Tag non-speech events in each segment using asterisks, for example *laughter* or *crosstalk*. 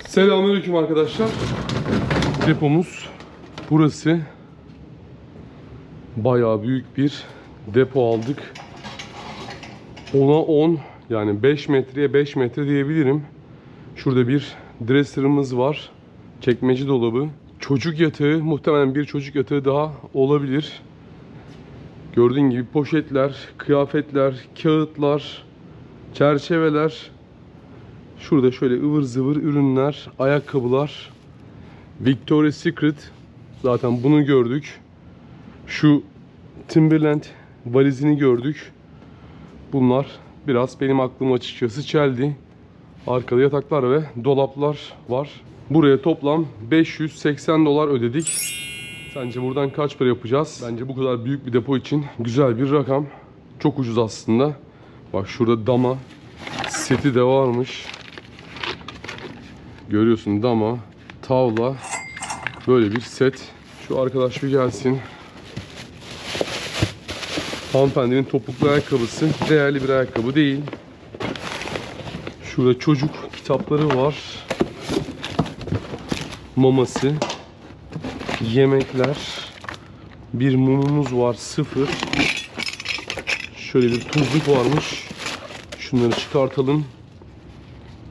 Selamünaleyküm arkadaşlar. Depomuz burası. Bayağı büyük bir depo aldık. 10'a 10 yani 5 metreye 5 metre diyebilirim. Şurada bir dresser'ımız var. Çekmece dolabı. Çocuk yatağı muhtemelen bir çocuk yatağı daha olabilir. Gördüğün gibi poşetler, kıyafetler, kağıtlar, çerçeveler, Şurada şöyle ıvır zıvır ürünler, ayakkabılar. Victoria's Secret. Zaten bunu gördük. Şu Timberland valizini gördük. Bunlar biraz benim aklımı açıkçası çeldi. Arkada yataklar ve dolaplar var. Buraya toplam 580 dolar ödedik. Sence buradan kaç para yapacağız? Bence bu kadar büyük bir depo için güzel bir rakam. Çok ucuz aslında. Bak şurada dama seti de varmış. Görüyorsun dama, tavla, böyle bir set. Şu arkadaş bir gelsin. Hanımefendinin topuklu ayakkabısı. Değerli bir ayakkabı değil. Şurada çocuk kitapları var. Maması. Yemekler. Bir mumumuz var sıfır. Şöyle bir tuzluk varmış. Şunları çıkartalım.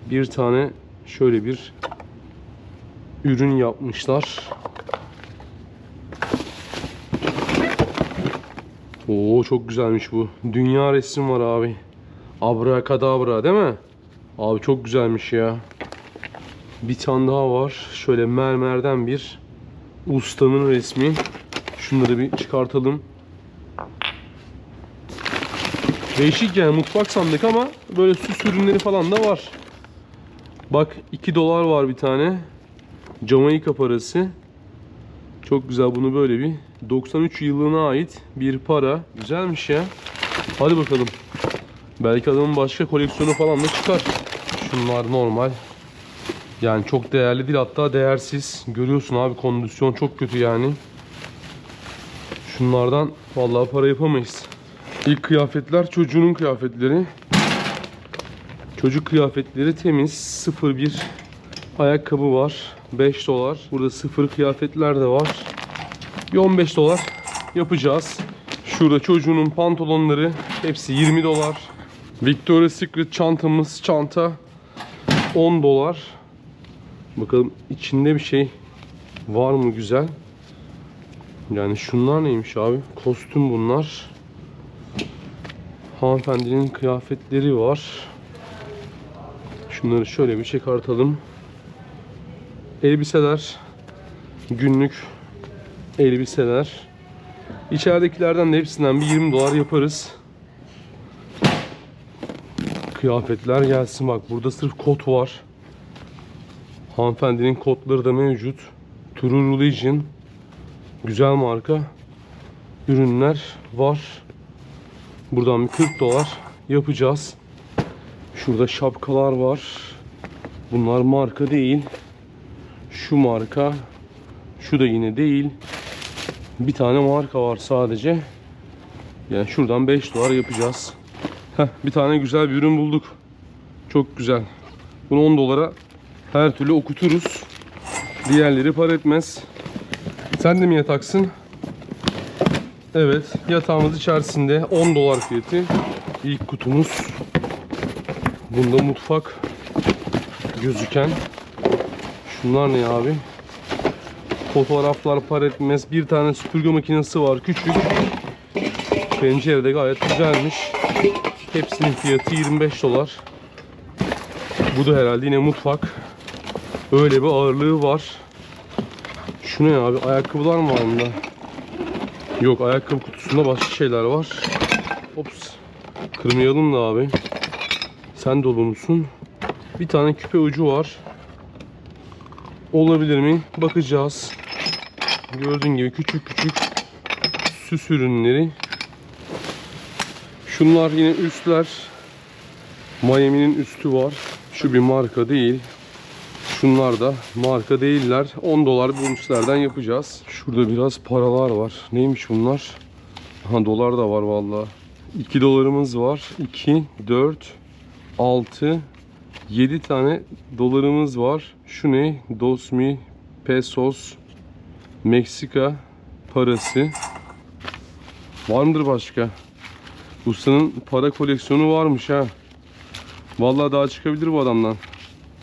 Bir tane şöyle bir ürün yapmışlar. Oo çok güzelmiş bu. Dünya resim var abi. Abrakadabra değil mi? Abi çok güzelmiş ya. Bir tane daha var. Şöyle mermerden bir ustanın resmi. Şunları bir çıkartalım. Değişik yani mutfak sandık ama böyle süs ürünleri falan da var. Bak 2 dolar var bir tane. Jamaika parası. Çok güzel bunu böyle bir 93 yılına ait bir para. Güzelmiş ya. Hadi bakalım. Belki adamın başka koleksiyonu falan da çıkar. Şunlar normal. Yani çok değerli değil hatta değersiz. Görüyorsun abi kondisyon çok kötü yani. Şunlardan vallahi para yapamayız. İlk kıyafetler çocuğunun kıyafetleri. Çocuk kıyafetleri temiz. 01 ayakkabı var. 5 dolar. Burada sıfır kıyafetler de var. Bir 15 dolar yapacağız. Şurada çocuğunun pantolonları hepsi 20 dolar. Victoria's Secret çantamız çanta 10 dolar. Bakalım içinde bir şey var mı güzel. Yani şunlar neymiş abi? Kostüm bunlar. Hanımefendinin kıyafetleri var. Şunları şöyle bir çıkartalım. Elbiseler. Günlük elbiseler. İçeridekilerden de hepsinden bir 20 dolar yaparız. Kıyafetler gelsin bak burada sırf kot var. Hanımefendinin kotları da mevcut. True Religion. Güzel marka. Ürünler var. Buradan bir 40 dolar yapacağız. Şurada şapkalar var. Bunlar marka değil. Şu marka. Şu da yine değil. Bir tane marka var sadece. Yani şuradan 5 dolar yapacağız. Heh, bir tane güzel bir ürün bulduk. Çok güzel. Bunu 10 dolara her türlü okuturuz. Diğerleri para etmez. Sen de mi yataksın? Evet. Yatağımız içerisinde 10 dolar fiyatı. İlk kutumuz. Bunda mutfak gözüken. Şunlar ne abi? Fotoğraflar para etmez. Bir tane süpürge makinesi var küçük. Pencerede gayet güzelmiş. Hepsinin fiyatı 25 dolar. Bu da herhalde yine mutfak. Öyle bir ağırlığı var. Şu ne abi? Ayakkabılar mı var bunda? Yok ayakkabı kutusunda başka şeyler var. Ops. Kırmayalım da abi. Sen dolu musun? Bir tane küpe ucu var. Olabilir mi? Bakacağız. Gördüğün gibi küçük küçük süs ürünleri. Şunlar yine üstler. Miami'nin üstü var. Şu bir marka değil. Şunlar da marka değiller. 10 dolar bu üstlerden yapacağız. Şurada biraz paralar var. Neymiş bunlar? Ha dolar da var vallahi. 2 dolarımız var. 2, 4, 6, 7 tane dolarımız var. Şu ne? Dos mi pesos Meksika parası. Var mıdır başka? Ustanın para koleksiyonu varmış ha. Vallahi daha çıkabilir bu adamdan.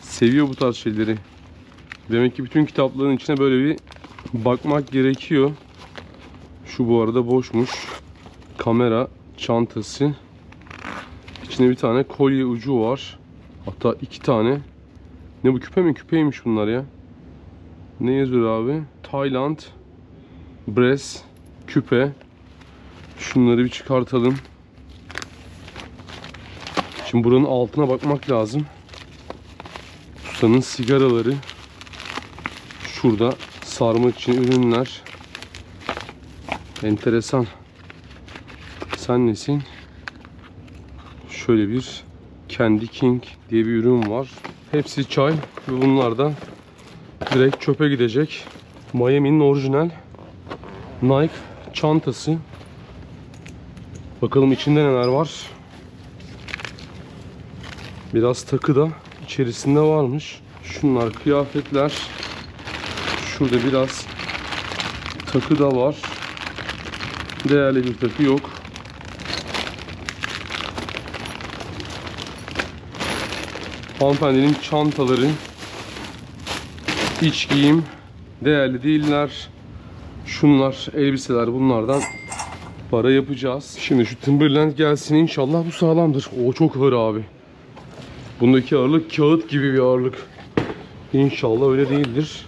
Seviyor bu tarz şeyleri. Demek ki bütün kitapların içine böyle bir bakmak gerekiyor. Şu bu arada boşmuş. Kamera çantası. İçinde bir tane kolye ucu var. Hatta iki tane. Ne bu küpe mi? Küpeymiş bunlar ya. Ne yazıyor abi? Tayland Bres küpe. Şunları bir çıkartalım. Şimdi buranın altına bakmak lazım. Ustanın sigaraları. Şurada sarmak için ürünler. Enteresan. Sen nesin? Şöyle bir Candy King diye bir ürün var. Hepsi çay ve bunlar da direkt çöpe gidecek. Miami'nin orijinal Nike çantası. Bakalım içinde neler var. Biraz takı da içerisinde varmış. Şunlar kıyafetler. Şurada biraz takı da var. Değerli bir takı yok. Hanımefendinin çantaları, iç giyim değerli değiller. Şunlar elbiseler bunlardan para yapacağız. Şimdi şu Timberland gelsin inşallah bu sağlamdır. O çok ağır abi. Bundaki ağırlık kağıt gibi bir ağırlık. İnşallah öyle değildir.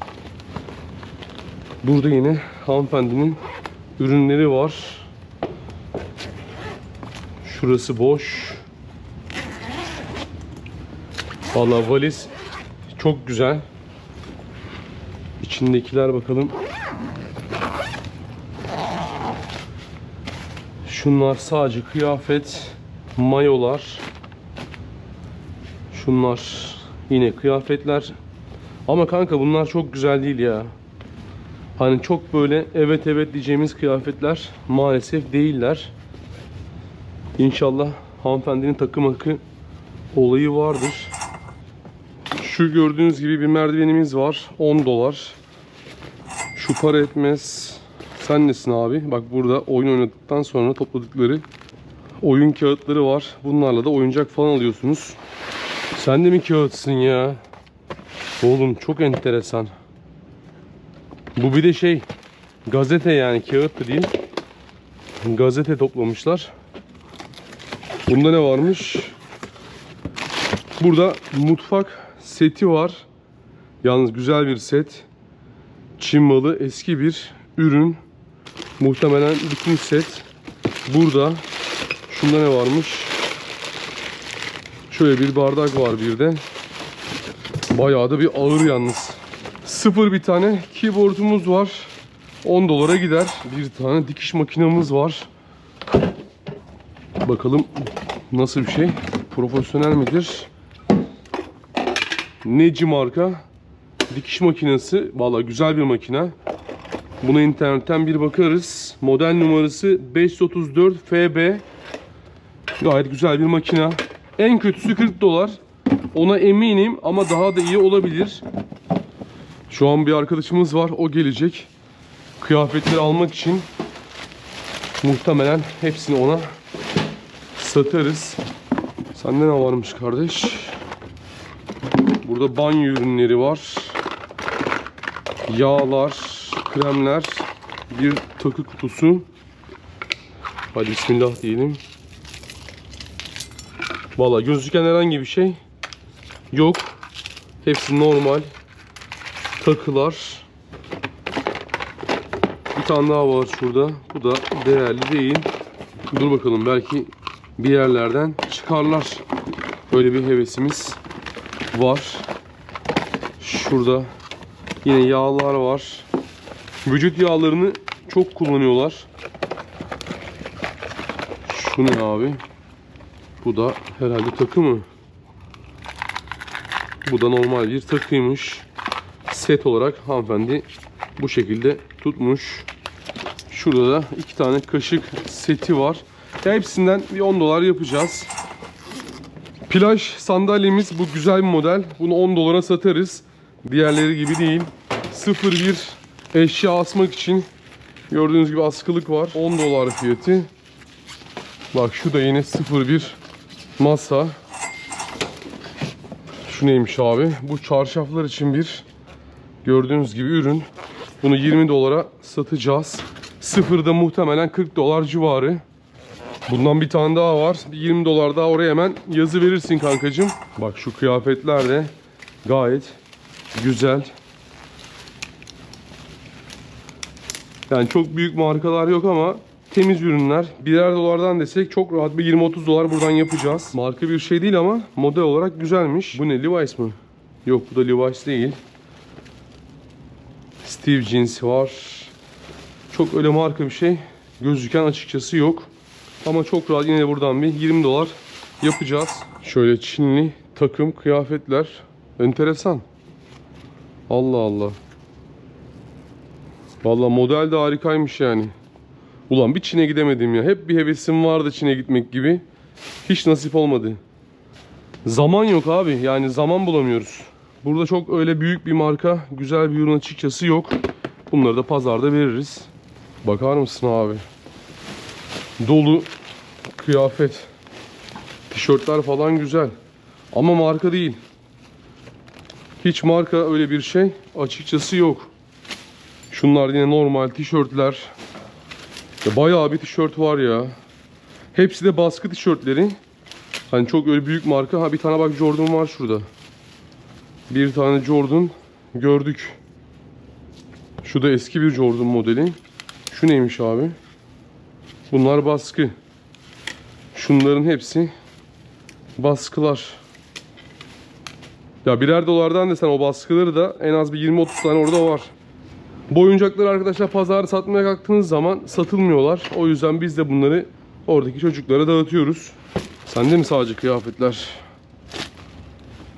Burada yine hanımefendinin ürünleri var. Şurası boş. Vallahi valiz çok güzel. İçindekiler bakalım. Şunlar sadece kıyafet, mayolar. Şunlar yine kıyafetler. Ama kanka bunlar çok güzel değil ya. Hani çok böyle evet evet diyeceğimiz kıyafetler maalesef değiller. İnşallah hanımefendinin takım akı olayı vardır. Şu gördüğünüz gibi bir merdivenimiz var. 10 dolar. Şu para etmez. Sen nesin abi? Bak burada oyun oynadıktan sonra topladıkları oyun kağıtları var. Bunlarla da oyuncak falan alıyorsunuz. Sen de mi kağıtsın ya? Oğlum çok enteresan. Bu bir de şey gazete yani kağıt da değil. Gazete toplamışlar. Bunda ne varmış? Burada mutfak seti var. Yalnız güzel bir set. Çin malı eski bir ürün. Muhtemelen bütün set burada. Şunda ne varmış? Şöyle bir bardak var bir de. Bayağı da bir ağır yalnız. Sıfır bir tane keyboardumuz var. 10 dolara gider. Bir tane dikiş makinamız var. Bakalım nasıl bir şey? Profesyonel midir? Neci marka dikiş makinesi. Vallahi güzel bir makine. Buna internetten bir bakarız. Model numarası 534 FB. Gayet güzel bir makine. En kötüsü 40 dolar. Ona eminim ama daha da iyi olabilir. Şu an bir arkadaşımız var. O gelecek. Kıyafetleri almak için muhtemelen hepsini ona satarız. Sende ne varmış kardeş? Burada banyo ürünleri var. Yağlar, kremler, bir takı kutusu. Hadi bismillah diyelim. Valla gözüken herhangi bir şey yok. Hepsi normal. Takılar. Bir tane daha var şurada. Bu da değerli değil. Dur bakalım belki bir yerlerden çıkarlar. Böyle bir hevesimiz var. Şurada yine yağlar var. Vücut yağlarını çok kullanıyorlar. Şu ne abi? Bu da herhalde takı mı? Bu da normal bir takıymış. Set olarak hanımefendi bu şekilde tutmuş. Şurada da iki tane kaşık seti var. Hepsinden bir 10 dolar yapacağız. Plaj sandalyemiz bu güzel bir model. Bunu 10 dolara satarız. Diğerleri gibi değil. 01 eşya asmak için gördüğünüz gibi askılık var. 10 dolar fiyatı. Bak şu da yine 01 masa. Şu neymiş abi? Bu çarşaflar için bir gördüğünüz gibi ürün. Bunu 20 dolara satacağız. Sıfırda muhtemelen 40 dolar civarı. Bundan bir tane daha var. Bir 20 dolar daha oraya hemen yazı verirsin kankacığım. Bak şu kıyafetler de gayet güzel. Yani çok büyük markalar yok ama temiz ürünler. Birer dolardan desek çok rahat bir 20-30 dolar buradan yapacağız. Marka bir şey değil ama model olarak güzelmiş. Bu ne Levi's mı? Yok bu da Levi's değil. Steve Jeans var. Çok öyle marka bir şey gözüken açıkçası yok. Ama çok rahat yine buradan bir 20 dolar yapacağız. Şöyle Çinli takım kıyafetler. Enteresan. Allah Allah. Valla model de harikaymış yani. Ulan bir Çin'e gidemedim ya. Hep bir hevesim vardı Çin'e gitmek gibi. Hiç nasip olmadı. Zaman yok abi. Yani zaman bulamıyoruz. Burada çok öyle büyük bir marka, güzel bir ürün açıkçası yok. Bunları da pazarda veririz. Bakar mısın abi? Dolu kıyafet. Tişörtler falan güzel. Ama marka değil. Hiç marka öyle bir şey açıkçası yok. Şunlar yine normal tişörtler. Ya bayağı bir tişört var ya. Hepsi de baskı tişörtleri. Hani çok öyle büyük marka. Ha bir tane bak Jordan var şurada. Bir tane Jordan gördük. Şu da eski bir Jordan modeli. Şu neymiş abi? Bunlar baskı. Şunların hepsi baskılar. Ya birer dolardan desen o baskıları da en az bir 20-30 tane orada var. Bu oyuncakları arkadaşlar pazarda satmaya kalktığınız zaman satılmıyorlar. O yüzden biz de bunları oradaki çocuklara dağıtıyoruz. Sende mi sadece kıyafetler?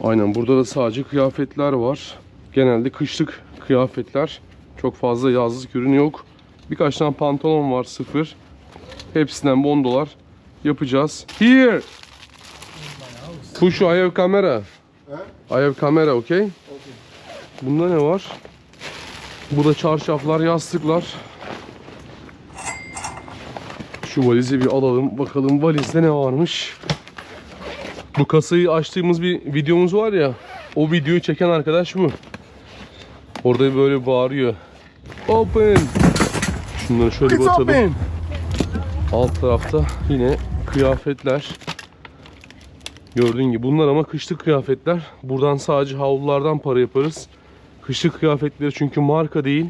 Aynen burada da sadece kıyafetler var. Genelde kışlık kıyafetler. Çok fazla yazlık ürünü yok. Birkaç tane pantolon var sıfır. Hepsinden 10 dolar yapacağız. Here. Push I have camera. I have camera, okay? Bunda ne var? Bu da çarşaflar, yastıklar. Şu valizi bir alalım. Bakalım valizde ne varmış. Bu kasayı açtığımız bir videomuz var ya. O videoyu çeken arkadaş bu. Orada böyle bağırıyor. Open. Şunları şöyle bir atalım. Alt tarafta yine kıyafetler. Gördüğün gibi bunlar ama kışlık kıyafetler. Buradan sadece havlulardan para yaparız. Kışlık kıyafetleri çünkü marka değil.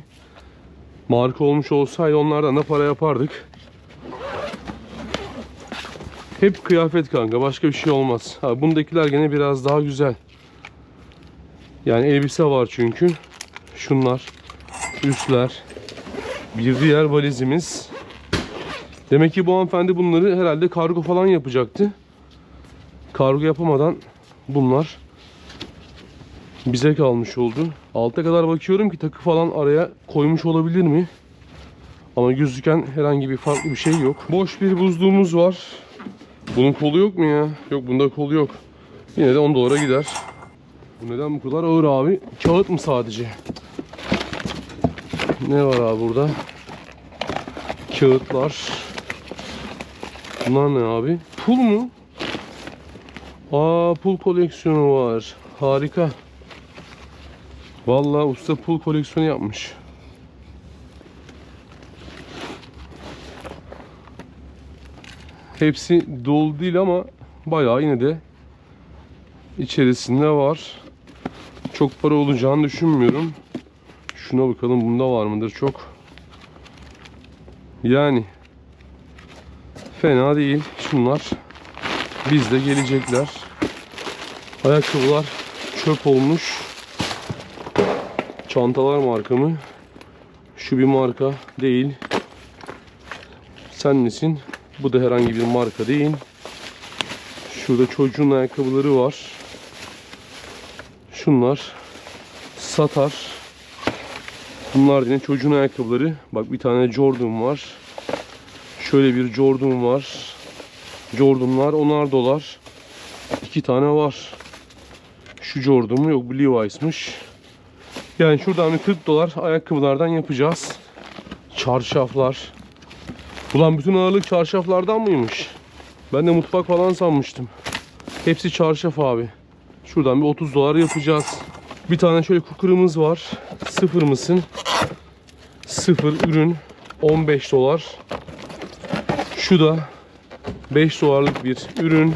Marka olmuş olsaydı onlardan da para yapardık. Hep kıyafet kanka başka bir şey olmaz. Ha, bundakiler gene biraz daha güzel. Yani elbise var çünkü. Şunlar. Üstler. Bir diğer valizimiz. Demek ki bu hanımefendi bunları herhalde kargo falan yapacaktı. Kargo yapamadan bunlar bize kalmış oldu. Alta kadar bakıyorum ki takı falan araya koymuş olabilir mi? Ama gözüken herhangi bir farklı bir şey yok. Boş bir buzluğumuz var. Bunun kolu yok mu ya? Yok bunda kolu yok. Yine de 10 dolara gider. Bu neden bu kadar ağır abi? Kağıt mı sadece? Ne var abi burada? Kağıtlar. Bunlar ne abi? Pul mu? Aa pul koleksiyonu var. Harika. Vallahi usta pul koleksiyonu yapmış. Hepsi dolu değil ama bayağı yine de içerisinde var. Çok para olacağını düşünmüyorum. Şuna bakalım bunda var mıdır çok. Yani fena değil. Şunlar bizde gelecekler. Ayakkabılar çöp olmuş. Çantalar marka mı? Şu bir marka değil. Sen nesin? Bu da herhangi bir marka değil. Şurada çocuğun ayakkabıları var. Şunlar satar. Bunlar yine çocuğun ayakkabıları. Bak bir tane Jordan var. Şöyle bir Jordan var. Jordan'lar 10'ar dolar. iki tane var. Şu Jordan mu? Yok bu Levi's'mış. Yani şuradan bir 40 dolar ayakkabılardan yapacağız. Çarşaflar. Ulan bütün ağırlık çarşaflardan mıymış? Ben de mutfak falan sanmıştım. Hepsi çarşaf abi. Şuradan bir 30 dolar yapacağız. Bir tane şöyle kukurumuz var. Sıfır mısın? Sıfır ürün. 15 dolar. Şu da 5 dolarlık bir ürün.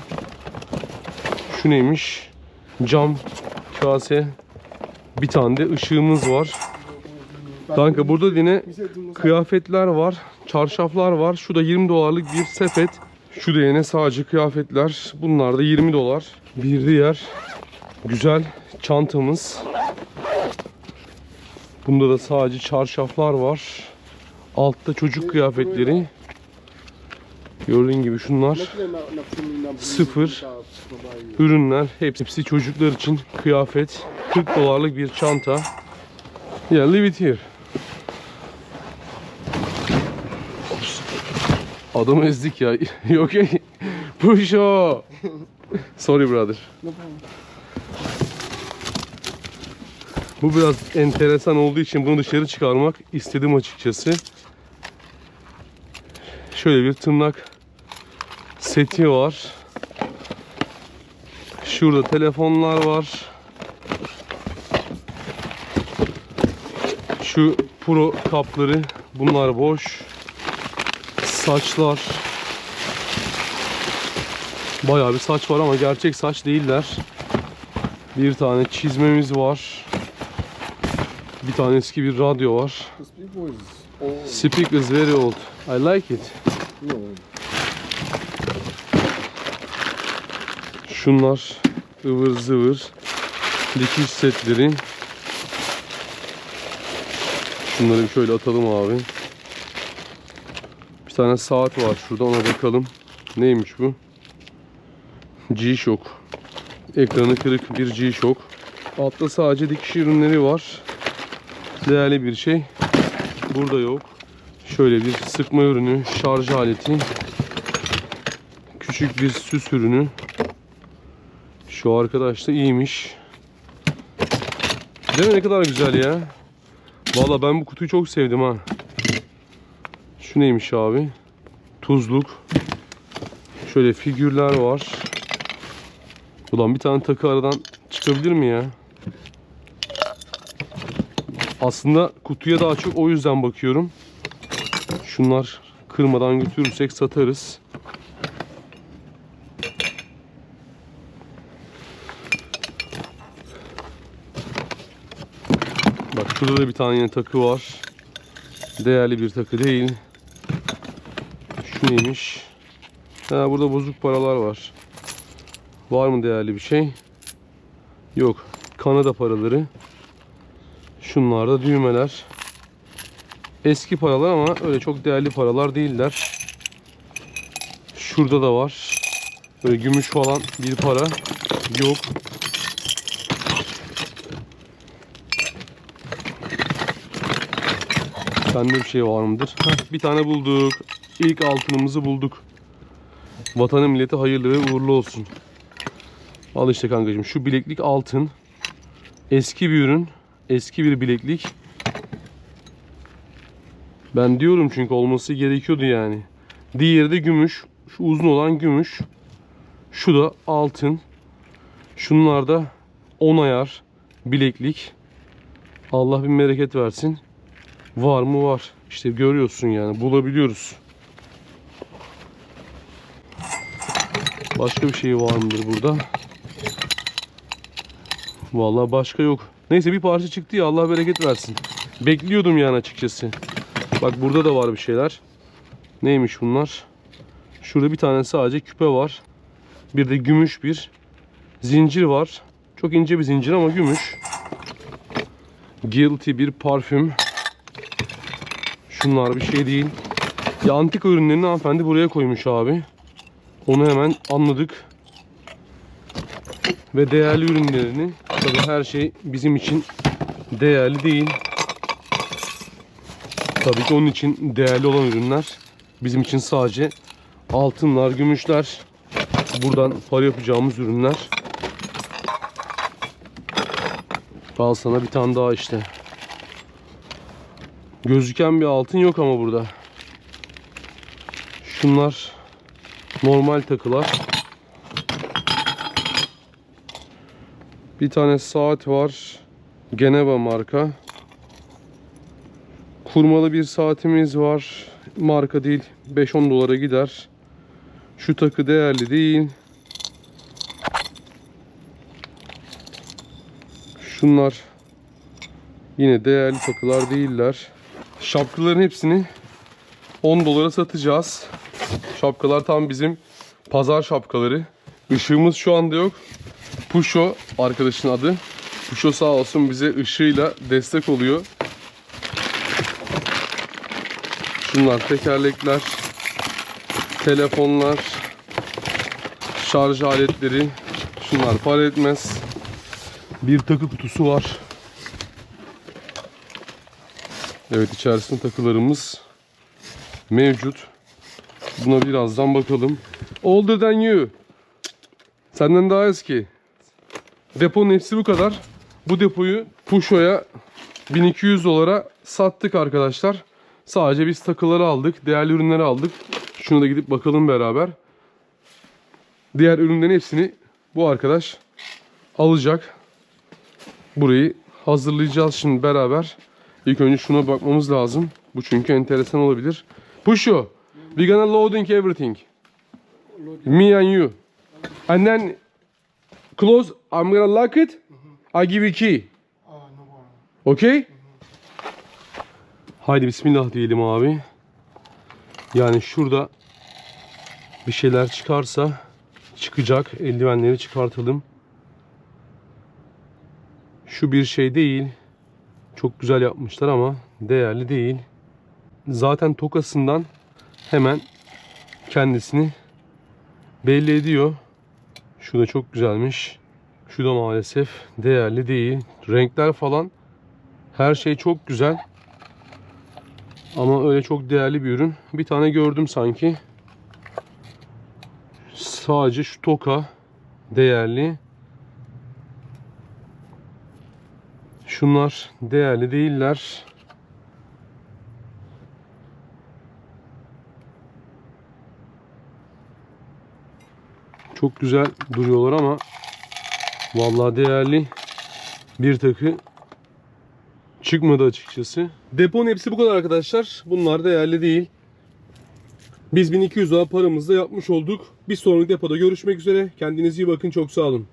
Şu neymiş? Cam kase. Bir tane de ışığımız var. Kanka burada yine kıyafetler var. Çarşaflar var. Şu da 20 dolarlık bir sepet. Şu da yine sadece kıyafetler. Bunlar da 20 dolar. Bir diğer güzel çantamız. Bunda da sadece çarşaflar var. Altta çocuk kıyafetleri. Gördüğün gibi şunlar. Sıfır. ürünler. Hepsi, çocuklar için kıyafet. 40 dolarlık bir çanta. Yeah leave it here. Adamı ezdik ya. *laughs* You okay push o. Sorry brother. Bu biraz enteresan olduğu için bunu dışarı çıkarmak istedim açıkçası. Şöyle bir tırnak seti var Şurada telefonlar var. Şu pro kapları bunlar boş. Saçlar. Bayağı bir saç var ama gerçek saç değiller. Bir tane çizmemiz var. Bir tane eski bir radyo var. Speaker is very old. I like it. No. Şunlar ıvır zıvır dikiş setleri. Şunları bir şöyle atalım abi. Bir tane saat var şurada ona bakalım. Neymiş bu? G-Shock. Ekranı kırık bir G-Shock. Altta sadece dikiş ürünleri var. Değerli bir şey. Burada yok. Şöyle bir sıkma ürünü, şarj aleti. Küçük bir süs ürünü. Şu arkadaş da iyiymiş. Değil mi ne kadar güzel ya. Valla ben bu kutuyu çok sevdim ha. Şu neymiş abi? Tuzluk. Şöyle figürler var. Ulan bir tane takı aradan çıkabilir mi ya? Aslında kutuya daha çok o yüzden bakıyorum. Şunlar kırmadan götürürsek satarız. Şurada da bir tane yine takı var. Değerli bir takı değil. Şu neymiş? Ha, burada bozuk paralar var. Var mı değerli bir şey? Yok. Kanada paraları. Şunlar da düğmeler. Eski paralar ama öyle çok değerli paralar değiller. Şurada da var. Böyle gümüş falan bir para yok. Sende bir şey var mıdır? Bir tane bulduk. İlk altınımızı bulduk. Vatanı milleti hayırlı ve uğurlu olsun. Al işte kankacığım. Şu bileklik altın. Eski bir ürün. Eski bir bileklik. Ben diyorum çünkü olması gerekiyordu yani. Diğeri de gümüş. Şu uzun olan gümüş. Şu da altın. Şunlar da 10 ayar bileklik. Allah bir bereket versin. Var mı var. İşte görüyorsun yani bulabiliyoruz. Başka bir şey var mıdır burada? Vallahi başka yok. Neyse bir parça çıktı ya Allah bereket versin. Bekliyordum yani açıkçası. Bak burada da var bir şeyler. Neymiş bunlar? Şurada bir tane sadece küpe var. Bir de gümüş bir zincir var. Çok ince bir zincir ama gümüş. Guilty bir parfüm. Şunlar bir şey değil. Ya antika ürünlerini hanımefendi buraya koymuş abi. Onu hemen anladık. Ve değerli ürünlerini tabii her şey bizim için değerli değil. Tabii ki onun için değerli olan ürünler bizim için sadece altınlar, gümüşler, buradan para yapacağımız ürünler. Al sana bir tane daha işte. Gözüken bir altın yok ama burada. Şunlar normal takılar. Bir tane saat var. Geneva marka. Kurmalı bir saatimiz var. Marka değil. 5-10 dolara gider. Şu takı değerli değil. Şunlar yine değerli takılar değiller. Şapkaların hepsini 10 dolara satacağız. Şapkalar tam bizim pazar şapkaları. Işığımız şu anda yok. Pusho arkadaşın adı. Pusho sağ olsun bize ışığıyla destek oluyor. Şunlar tekerlekler, telefonlar, şarj aletleri. Şunlar para etmez. Bir takı kutusu var. Evet içerisinde takılarımız mevcut. Buna birazdan bakalım. Older than you. Senden daha eski. Deponun hepsi bu kadar. Bu depoyu Pusho'ya 1200 dolara sattık arkadaşlar. Sadece biz takıları aldık. Değerli ürünleri aldık. Şunu da gidip bakalım beraber. Diğer ürünlerin hepsini bu arkadaş alacak. Burayı hazırlayacağız şimdi beraber. İlk önce şuna bakmamız lazım. Bu çünkü enteresan olabilir. Pusho, we gonna loading everything. Me and you. And then close, I'm gonna lock it. I give you key. Okay? Haydi bismillah diyelim abi. Yani şurada bir şeyler çıkarsa çıkacak. Eldivenleri çıkartalım. Şu bir şey değil. Çok güzel yapmışlar ama değerli değil. Zaten tokasından hemen kendisini belli ediyor. Şu da çok güzelmiş. Şu da maalesef değerli değil. Renkler falan her şey çok güzel. Ama öyle çok değerli bir ürün. Bir tane gördüm sanki. Sadece şu toka değerli. Şunlar değerli değiller. Çok güzel duruyorlar ama vallahi değerli bir takı çıkmadı açıkçası. Deponun hepsi bu kadar arkadaşlar. Bunlar değerli değil. Biz 1200 dolar paramızla yapmış olduk. Bir sonraki depoda görüşmek üzere. Kendinize iyi bakın. Çok sağ olun.